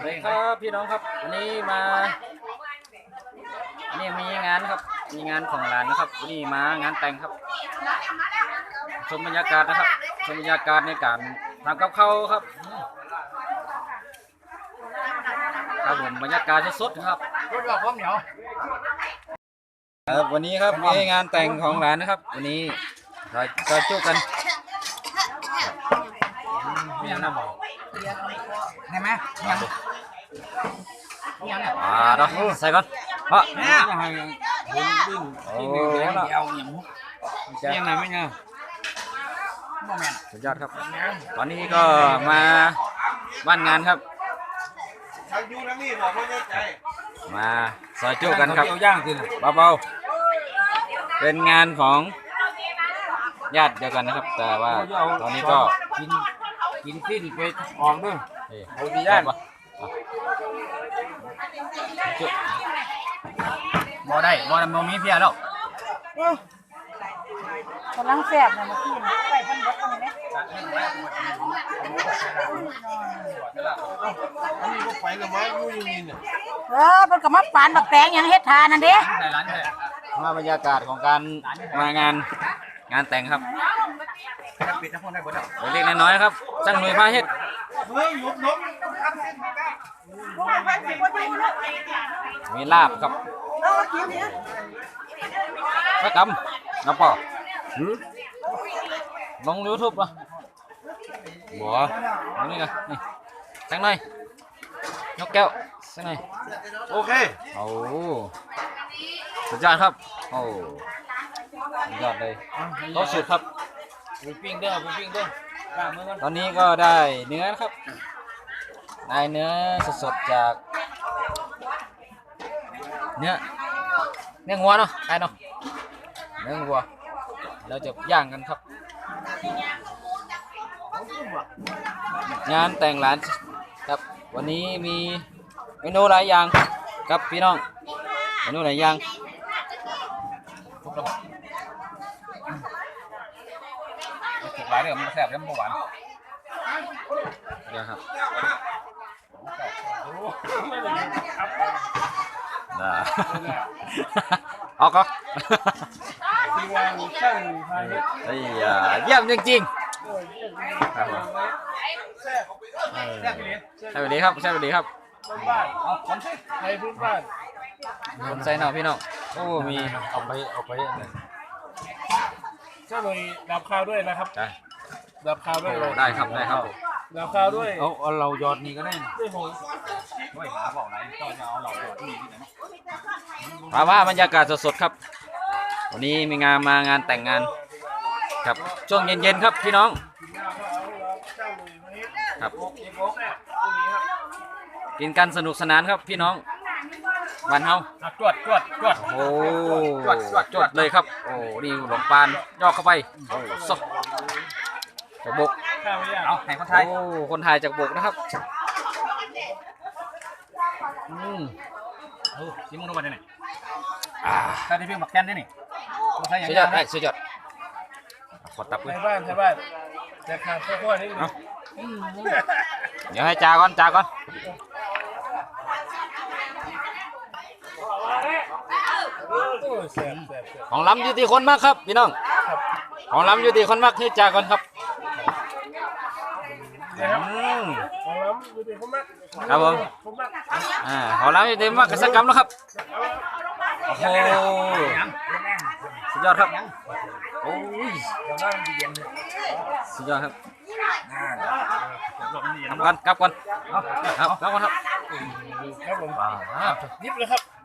สวัสดีครับพี่น้องครับวันนี้มาอันนี่มีงานครับ มีงานของหลานนะครับวันนี้มางานแต่งครับ ชมบรรยากาศนะครับ ชมบรรยากาศในการทำกับข้าวครับครับผมบรรยากาศสดๆครับรถว่าพร้อมเหนียวครับวันนี้ครับมีงานแต่งของหลานนะครับ วันนี้เราจะจุกันมีอย่างนั้นบอก เห็นไหมยังยังเนี่ยอ่าเนาะใส่ก่อนเพราะเนี่ย โอ้เดียวเนาะเดียวอย่างมุกยังไงไม่เนี่ยโมเมนต์สุดยอดครับวันนี้ก็มาบ้านงานครับทางยูทั้งนี้บอกไม่ได้ใจมาซอยจุกันครับเดียวย่างสิเบาๆเป็นงานของญาติเดียวกันนะครับ แต่ว่าตอนนี้ก็กิน กินสิ้นไปออกด้วยเอ้ยเอาดีย่างปะอะจุบ่ได้บ่ได้บ่มีเพียแล้วกำลังแสบนะเมื่อกี้นะใส่พันบดตรงนี้อันนี้ก็ไปละไม้ยูยูนินเนี่ยเออมันก็มาปานบักแตงหยังเฮ็ดทานนั่นเด้ในร้านเลยมาบรรยากาศของการมางาน งานแต่งครับปิดทั้งคนได้บ่ได้เล็กๆน้อยๆครับช่างหน่วยพาเฮ็ดเฮ้ยหยุดนกมีลาบครับพระกำน้ำปอลงยูทูบป่ะบัวเอานี่กันนี่สักหน่อยยกแก้วสักหน่อยโอเคโอ้สุดยอดครับโอ้สุด ยอดเลยโต๊ะสุดครับไปปิ้งเด้อไปปิ้งเด้อล้างมือก่อนตอนนี้ก็ได้เนื้อนะครับ ได้เนื้อสดๆจาก เนื้อเนื้องัวเนาะได้เนาะเนื้องัวเราจะย่างกันครับ งานแต่งหลานครับ วันนี้มีเมนูหลายอย่างครับพี่น้องเมนูหลายอย่าง ถูก หลายเด้อมันแซ่บแล้วมันหวานเดี๋ยวครับได้ออกก็ทีมงานช่างพาณิชย์ไอ้ยาเยี่ยมจริงๆครับผมเออใช่แบบนี้ครับใช่แบบนี้ครับบ้านเอาคนใช่ไทยพื้นบ้านคนใส่เนาะพี่น้องโอ้มีเอาไปเอาไปอันไหน เจ้าหน่วยดับข่าวด้วยนะครับ ได้ดับข่าวด้วยได้ครับได้ครับดับข่าวด้วยเอาเอาเรายอดนี่ก็ได้นะด้วยผมไม่หาบอกไหนก็จะเอาเรายอดนี่ที่ไหนมาว่าบรรยากาศสดๆครับ วันนี้มีงานมางานแต่งงาน ครับช่วงเย็นๆครับพี่น้องเจ้าหน่วยพาณิชย์ครับโอ๊กเอ็กโอ๊กเนี่ยตรงนี้ครับ กินกันสนุกสนานครับพี่น้อง บ้านเฮาจวดจวดจวดโอ้จวดจวดจวดเลยครับ โอ้นี่หลงปานย่อเข้าไปโอ้สดจากบกข้าวไม่ยากเอาให้คนไทยโอ้คนไทยจากบกนะครับอืมเออชิมมึงดูมาได้ไหนอ่าถ้าได้เพียงบักแคนได้นี่คนไทยอย่างสุดยเดีอยวดได้สุดยอดขอตับเลไทยยบ้านไทยบ้านแต่ขาดข้าวโพดนิดนึงเดี๋ยวให้จาก่อนจาก่อน โอ้ย แซ่บแซ่บแซ่บของล้ำอยู่ที่คนมากครับพี่น้องของล้ำอยู่ที่คนมากให้จาก่อนครับเนี่ยครับอืม ของล้ำดูดิเขามักครับผมเขามักอ่าของล้ำอยู่ที่มากกษกรรมแล้วครับโอ้โหสุดยอดครับโอ้ยเดี๋ยวนั่งเย็นเลยสุดยอดครับหลบเย็นกลับก่อนกลับก่อนครับกลับก่อนครับครับผมว้าวยิบเลยครับเนื้อมาให้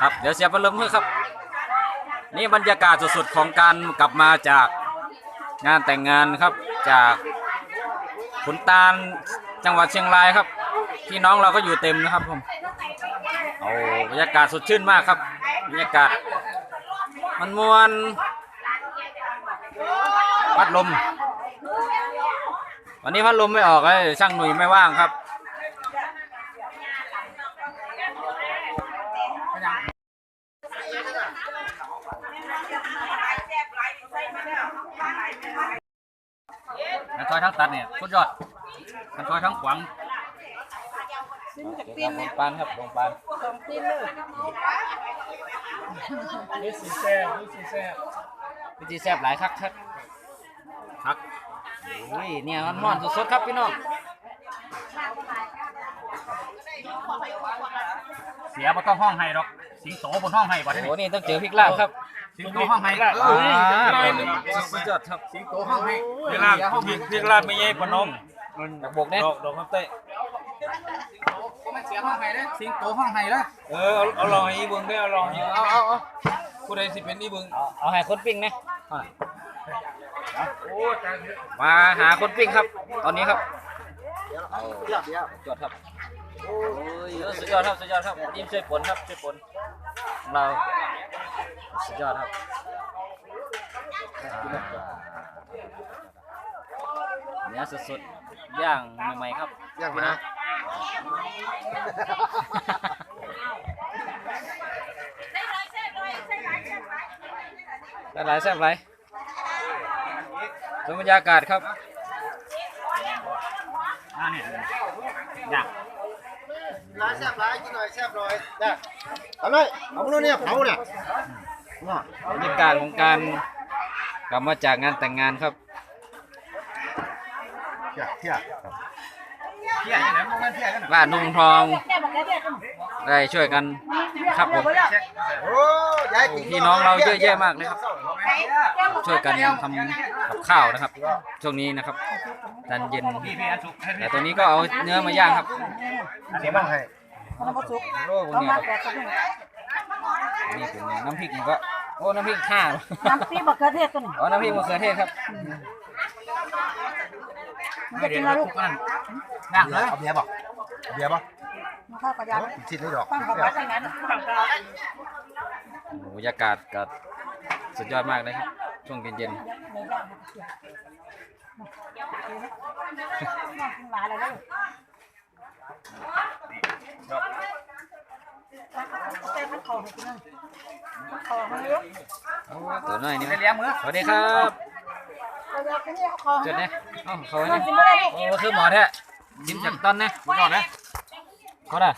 ครับเดี๋ยวเสียบพัดลมมือครับ นี่บรรยากาศสุดๆของการกลับมาจากงานแต่งงานครับจากขุนตาลจังหวัดเชียงรายครับพี่น้องเราก็อยู่เต็มนะครับผมโอ้บรรยากาศสดชื่นมากครับบรรยากาศมันมวนพัดลม วันนี้พัดลมไม่ออกเลยช่างหนุ่ยไม่ว่างครับกันซอยทั้งตัดเนี่ยสุดยอดกันซอยทั้งขวางซิมจากเดี๋ยวตีคนรับวงปานครับวงปานสองตีนเลยนี่สีแซ่บนี่สีแซ่บวิธีแซ่บหลายคักครับคัก โอ้ยเนี่ยมันม่อนสดๆครับพี่น้อง เสียบ่ต้องห้องให้หรอก สิงโตบนห้องให้บ่ได้โอ้นี่นี่ต้องเจอพริกลาบครับ สิงโตห้องให้อ่าเอ้ยสุดยอดครับ สิงโตห้องให้พี่ลาบพี่พี่ลาบไม่ใช่ปนมจากบกเนี่ยดอกดอกคำเต้มันเสียห้องให้เด้อสิงโตห้องให้เด้อเออเอาเอาลองให้อีเบิ่งได้เอาลองให้เอาเอาเอาผู้ใดสิเป็นอีเบิ่งเอาเอาให้คนปิ้งนะ มาหาคนปิ้งครับ ตอนนี้ครับเอาสุดยอดครับโอ้ยเออสุดยอดครับสุดยอดครับยิ้มช่วยผลครับช่วยผลของเราสุดยอดครับเนื้อสดๆย่างใหม่ๆครับย่างไหมนะได้หลายแซ่บหลาย ดูบรรยากาศครับอ่าเนี่ยอยากร้านแซ่บร้านกินหน่อยแซ่บหน่อยนะเอาเลยเอาพวกเนี่ยเผาเนี่ยน่ะบรรยากาศของการกลับมาจากงานแต่งงานครับเที่ยเที่ย เที่ยจังได๋บ่แม่นเที่ยกันน่ะบ้านนุ่งทองแค่บอกแค่เดียวกันได้ช่วยกันครับผมโอ้ยายกินพี่น้องเราเยอะแยะมากเลยครับ ช่วยกันทำกับข้าวนะครับ ช่วงนี้นะครับตอนเย็นพี่พี่อันสุกให้แต่ตัวนี้ก็เอาเนื้อมาย่างครับเสียบ้างให้มันบ่สุกโอ้พวกเอาเนี้มาครับแกะสักหนึ่งนี่เป็นน้ำพริกมันก็โอ้น้ำพริกข่าน้ำปีบักเขือเทศตัวนี้อ๋อน้ำพริกมะเขือเทศครับ มันจะกินอะไรลูกนั่นย่างเลยเอาเบียร์บ่เบียร์บ่มันเข้ากระยาชิดนี่ดอกตั้งเข้าไปตั้งนั้นตั้งเข้าไปโอ้โหบรรยากาศก็สุดยอดมากเลยครับ ช่วงเย็นในย่างมันเสียน่ากินหลายเลยลูกแต่มันคอให้กินนึงมันคอให้เยอะๆโอ้ตัวน้อยนี่ไหมไปเลี้ยงมือสวัสดีครับ จุดนี้เอ้าเขามัเนี่นยกินไม่ได้ลูกโอ้คือหมอแท้จิ้มจากต้นนะดูก่อนนะเขาได้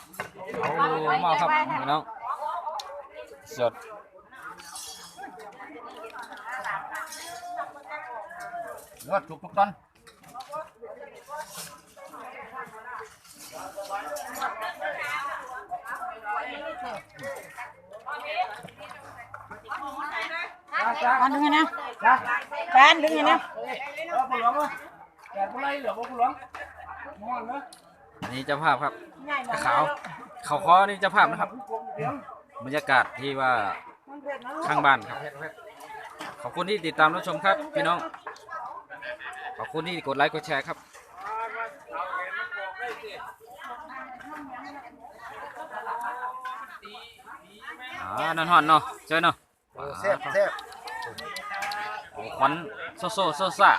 โอ้มาครับพี่น้องสดงวดสุกทุกต้น ปานดึงไงนะปานดึงไงนะเอาผู้หลวงอะแกะผู้ไรเหลือผู้หลวงมอนนะอันนี้เจ้าภาพครับง่ายหน่อยขาวเขาคอนี่เจ้าภาพนะครับ บรรยากาศที่ว่าข้างบ้านครับ ขอบคุณที่ติดตามรับชมครับ พี่น้อง ขอบคุณที่กดไลค์กดแชร์ครับอ่านั่นฮอนเนาะเจอเนาะโอ้แซ่บแซ่บ โอ้ควันโซโซโซซ่า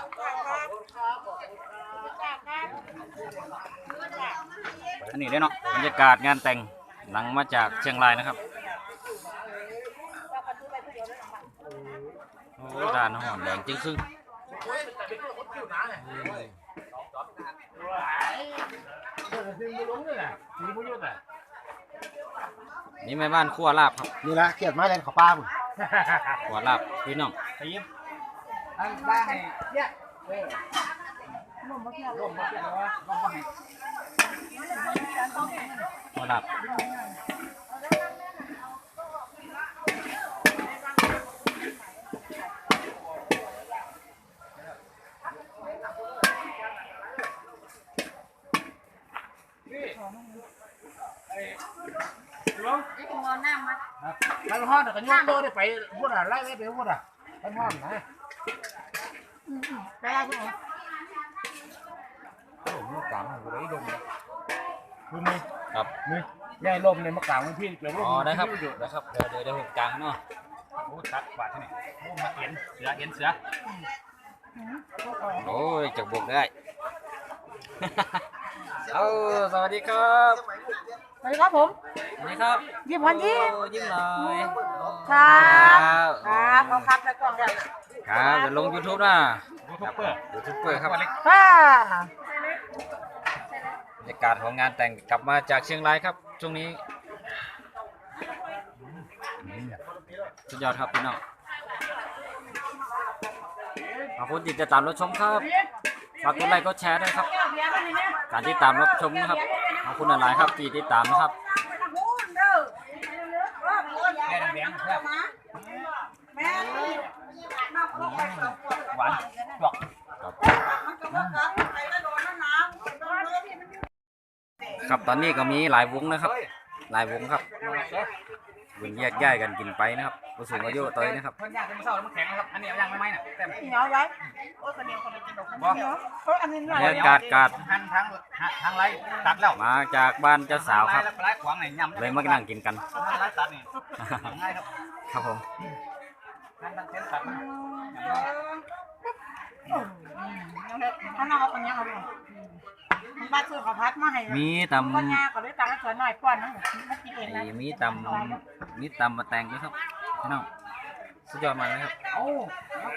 อันนี้เลยเนาะบรรยากาศงานแต่งหลังมาจากเชียงรายนะครับโอ้ด้านหอมแดงจริงครึ่งถึงผู้หลวงนี่แหละสีผู้ยุทธ์อะนี่แม่บ้านขั้วลาบครับ นี่ละเกียดไม้แรงขอป้ามึงขั้วลาบพี่น้องไปยิ้ม อันบ้างให้เนี่ยนุ่มมากเลยร่มมาเปลี่ยนว่าร่มมาให้ขั้วลาบผู้หลวงมันฮอดก็โยนโตได้ไปพูดอะไล่ไว้ไปพูดอะมันฮอดนะไปได้ที่ไหนโอ้ยกลางหัวได้ดมคุณนี่ครับนี่ยายลมเนี่ยมากลางมันพี่เปลี่ยนอ๋อได้ครับได้ครับเดี๋ยวเดี๋ยวเดี๋ยวผมกลางเนาะโอ้ตัดบาดที่นี่โอ้มาเอ็นเสือเอ็นเสือโอ้ยจักบกได้เอาสวัสดีครับสวัสดีครับผมสวัสดีครับยิ้มวันยิ้มโอ้ยิ้มหน่อยครับครับครับเขาครับแล้วกล้องแล้ว ครับเดี๋ยวลง YouTube นะยูทูบเบอร์ยูทูบเบอร์ครับอ่าบรรยากาศของงานแต่งกลับมาจากเชียงรายครับ ช่วงนี้อืมสุดยอดครับพี่น้องขอบคุณที่ติดตามรับชมครับฝากกดไลค์กดแชร์ด้วยครับ การติดตามรับชมนะครับขอบคุณหลายๆครับที่ติดตามนะครับ แม่แดงๆครับ แม่ หวานจวกครับตอนนี้ก็มีหลายวงนะครับ หลายวงครับวงแยกย้ายกันกินไปนะครับผู้สูงอายุตัวนี้นะครับเพิ่นย่างเป็นเศร้าแล้วมันแข็งนะครับอันนี้เอาย่างไม่ไหมน่ะแต่เหนียวไว้โอ้ยคนเดียวคนเดียวกินดอกเหนียวเฮ้ยอันนี้หน่อยบรรยากาศกาดหันทางทางไรตัดแล้วมาจากบ้านเจ้าสาวครับไล่ขวางไหนยำเลยมานั่งกินกันไล่ตัดนี่ง่ายครับครับผมหันทางเส้นตัด มันข้างนอกคนนี้เอาไปมันบ้าซื้อข้าวผัดมาให้มีตำก็ยาก็เลยตังค์ให้เสือหน่อยป้อนนะมากินเองนะไอ้มีตำมีตำมาแต่งด้วยครับพี่น้องสุดยอดมากเลยครับเอ้า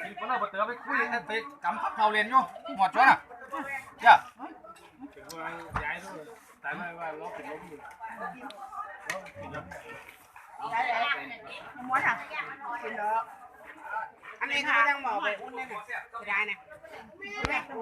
ขี่คนเราไปเตือไปคุยไปกำพับเผาเรียนอยู่หมดชวนอะจ้ะย้ายด้วยตายไม่ว่าล็อกเป็นล้มอยู่ม้วนอะกินแล้ว อันนี้ค่ะยังบอกไปอุ้นเนี่ยได้นะ